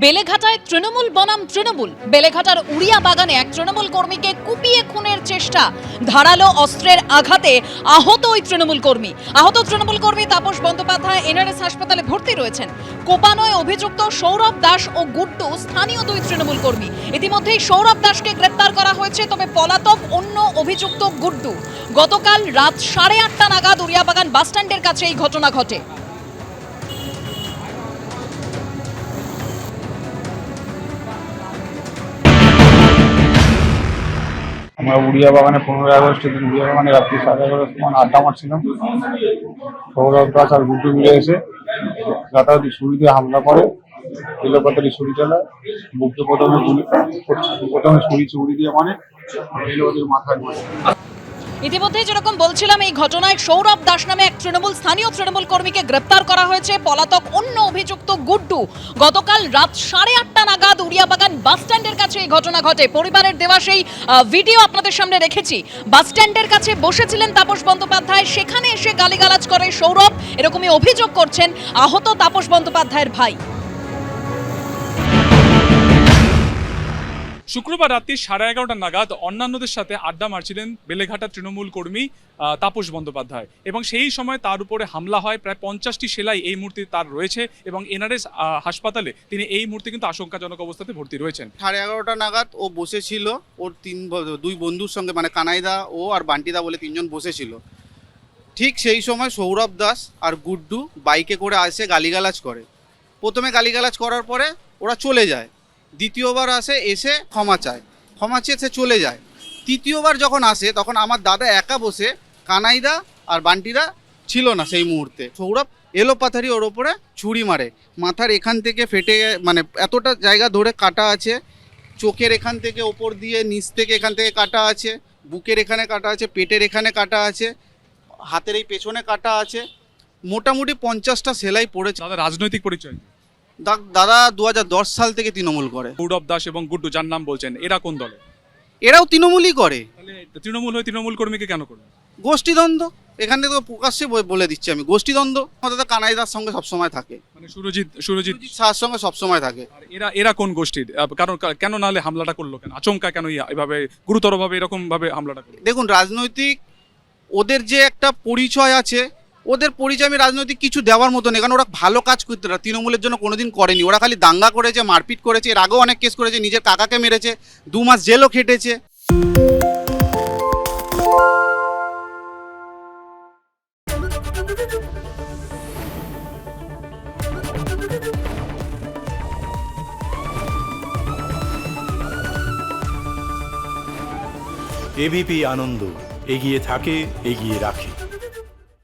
বেলেঘাটায় তৃণমূল বনাম তৃণমূল। বেলেঘাটার উড়িয়া বাগানে এক তৃণমূল কর্মীকে কুপিয়ে খুনের চেষ্টা। ধারালো অস্ত্রের আঘাতে আহত ওই তৃণমূল কর্মী। আহত তৃণমূল কর্মী তাপস বন্দ্যোপাধ্যায় এনআরএস হাসপাতালে ভর্তি রয়েছেন। কোপানোয় অভিযুক্ত সৌরভ দাস ও গুড্ডু স্থানীয় দুই তৃণমূল কর্মী। ইতিমধ্যেই সৌরভ দাসকে গ্রেপ্তার করা হয়েছে, তবে পলাতক অন্য অভিযুক্ত গুড্ডু। গতকাল রাত সাড়ে আটটা নাগাদ উড়িয়াবাগান বাসস্ট্যান্ডের কাছে এই ঘটনা ঘটে। আমরা উড়িয়া বাগানে পনেরোই আগস্টের দিন উড়িয়া বাগানে রাত্রি সাড়ে এগারোটার সময় আড্ডা মারছিলাম। সৌরভ দাস আর গুড্ডু মিলে এসে রাতারাতি ছুরি দিয়ে হামলা করে এলোপাতারি ছুরি চালায় বুকে প্রথমে প্রথমে ছুরি ছুরি দিয়ে মানে এলোপাতির মাথায় মারে ইতিমধ্যে যেরকম বলছিলাম, এই ঘটনায় সৌরভ দাস নামে এক তৃণমূল, স্থানীয় তৃণমূল কর্মীকে গ্রেপ্তার করা হয়েছে। পলাতক অন্য অভিযুক্ত গুড্ডু গতকাল রাত সাড়ে আটটা নাগাদ উড়িয়াবাগান বাস স্ট্যান্ডের কাছে এই ঘটনা ঘটে। পরিবারের দেওয়া সেই ভিডিও আপনাদের সামনে রেখেছি। বাস স্ট্যান্ডের কাছে বসেছিলেন তাপস বন্দ্যোপাধ্যায়। সেখানে এসে গালিগালাজ করে সৌরভ। এরকমই অভিযোগ করছেন আহত তাপস বন্দ্যোপাধ্যায়ের ভাই। শুক্রবার রাত্রি সাড়ে এগারোটা নাগাদ অন্যান্যদের সাথে আড্ডা মারছিলেন বেলেঘাটা তৃণমূল কর্মী তাপস বন্দ্যোপাধ্যায়। এবং সেই সময় তার উপরে হামলা হয়, প্রায় পঞ্চাশটি সেলাই এই মুহূর্তে তার রয়েছে এবং এনআরএস হাসপাতালে তিনি এই মুহূর্তে কিন্তু আশঙ্কাজনক অবস্থাতে ভর্তি রয়েছেন। সাড়ে এগারোটা নাগাদ ও বসেছিল, ওর তিন দুই বন্ধুর সঙ্গে মানে কানাইদা ও আর বান্টিদা বলে তিনজন বসেছিল। ঠিক সেই সময় সৌরভ দাস আর গুড্ডু বাইকে করে আসে গালিগালাজ করে। প্রথমে গালিগালাজ করার পরে ওরা চলে যায়। দ্বিতীয়বার আসে, এসে ক্ষমা চায়। ক্ষমা চেয়ে সে চলে যায়। তৃতীয়বার যখন আসে, তখন আমার দাদা একা বসে কানাইদা আর বান্টিদা ছিল না সেই মুহূর্তে। সৌরভ এলো পাথারি ওর ওপরে ছুরি মারে। মাথার এখান থেকে ফেটে মানে এতটা জায়গা ধরে কাটা আছে, চোখের এখান থেকে ওপর দিয়ে, নিচ থেকে এখান থেকে কাটা আছে, বুকের এখানে কাটা আছে, পেটের এখানে কাটা আছে, হাতের এই পেছনে কাটা আছে। মোটামুটি পঞ্চাশটা সেলাই পড়েছে। রাজনৈতিক পরিচয়। দাদা দু হাজার দশ সাল থেকে তৃণমূল করে। সৌরভ দাস এবং গুড্ডু যার নাম বলছেন এরা কোন দলে? এরাও তৃণমূলই করে। তৃণমূল হয়ে তৃণমূল কর্মীকে কেন করবে? গোষ্ঠীদ্বন্দ্ব এখান তো প্রকাশ্যে বলে দিচ্ছি আমি গোষ্ঠীদ্বন্দ্ব আমাদের তো কানাইদার সঙ্গে সবসময় থাকে। মানে সুরজিৎ সুরজিৎ সার সঙ্গে সবসময় থাকে। আর এরা এরা কোন গোষ্ঠীর কারণ কেন নাহলে হামলাটা করল কেন? আচমকা কেন ইয়া- এভাবে গুরুতরভাবে এরকমভাবে হামলাটা করল? দেখুন রাজনৈতিক ওদের যে একটা পরিচয় আছে ওদের পরিচয় আমি রাজনৈতিক কিছু দেওয়ার মতো নেই, কারণ ওরা ভালো কাজ করতে না তৃণমূলের জন্য কোনোদিন করেনি। ওরা খালি দাঙ্গা করেছে, মারপিট করেছে, এর আগেও অনেক কেস করেছে, নিজের কাকাকে মেরেছে, দু মাস জেলও খেটেছে। এবিপি আনন্দ, এগিয়ে থাকে, এগিয়ে রাখে।